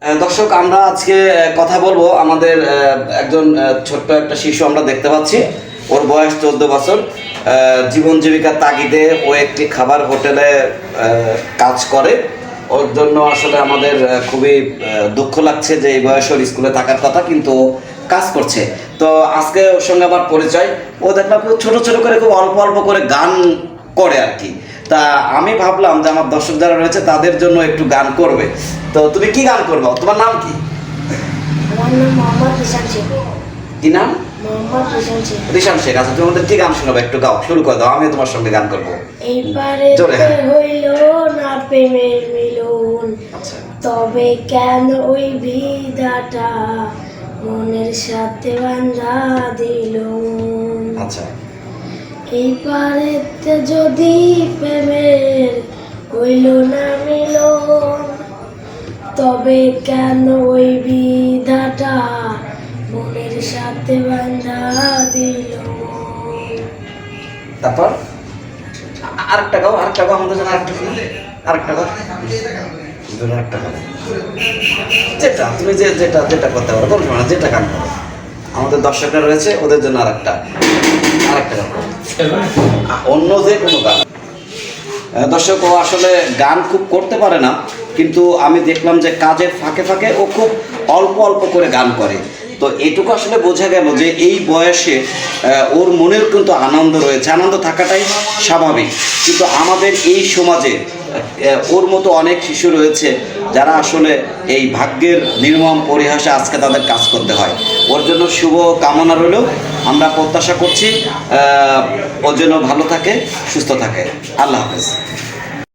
দর্শক, আমরা আজকে কথা বলব আমাদের একজন ছোট্ট একটা শিশু আমরা দেখতে পাচ্ছি। ওর বয়স চোদ্দ বছর। জীবন জীবিকার তাগিদে ও একটি খাবার হোটেলে কাজ করে। ওর জন্য আসলে আমাদের খুবই দুঃখ লাগছে যে এই বয়সে ওর স্কুলে থাকার কথা, কিন্তু কাজ করছে। তো আজকে ওর সঙ্গে আমার পরিচয়। ও দেখলাম ছোট ছোট করে, খুব অল্প অল্প করে গান করে আর কি। তা আমি ভাবলাম যে আমার দর্শক যারা রয়েছে তাদের জন্য একটু গান করবে। তো তুমি কি গান করবে? তোমার নাম কি? কি নাম? শেখ। রিশান শেখ। আচ্ছা তুমি আমাদের কি গান শোনাবে? একটু গাও শুরু করে দাও আমি তোমার সঙ্গে গান করব। জোরে। হইল না প্রেমের মিলন। আচ্ছা। তবে কেন ওই বিধাটা মনের সাথে বান্ধা দিল? আচ্ছা। এইবারেতে যদি প্রেমের তবে কেন ওই বিধাটা? মনের সাথে বান্ধা দিল তারপর? আরেকটা গাও আরেকটা গাও আমাদের জন্য আরেকটা আরেকটা গাও দুজন আরেকটা গাও যেটা তুমি যে যেটা যেটা করতে পারো কোনো সময় না, যেটা গান করো। আমাদের দর্শকরা রয়েছে ওদের জন্য আরেকটা। আরেকটা গান করো। অন্য যে কোনো গান। দর্শক, ও আসলে গান খুব করতে পারে না, কিন্তু আমি দেখলাম যে কাজের ফাঁকে ফাঁকে ও খুব অল্প অল্প করে গান করে। তো এটুকু আসলে বোঝা গেল যে এই বয়সে ওর মনের কিন্তু আনন্দ রয়েছে, আনন্দ থাকাটাই স্বাভাবিক। কিন্তু আমাদের এই সমাজে ওর মতো অনেক শিশু রয়েছে যারা আসলে এই ভাগ্যের নির্মম পরিহাসে আজকে তাদের কাজ করতে হয়। ওর জন্য শুভ কামনা রইল। আমরা প্রত্যাশা করছি ওর জন্য ভালো থাকে, সুস্থ থাকে। আল্লাহ হাফেজ।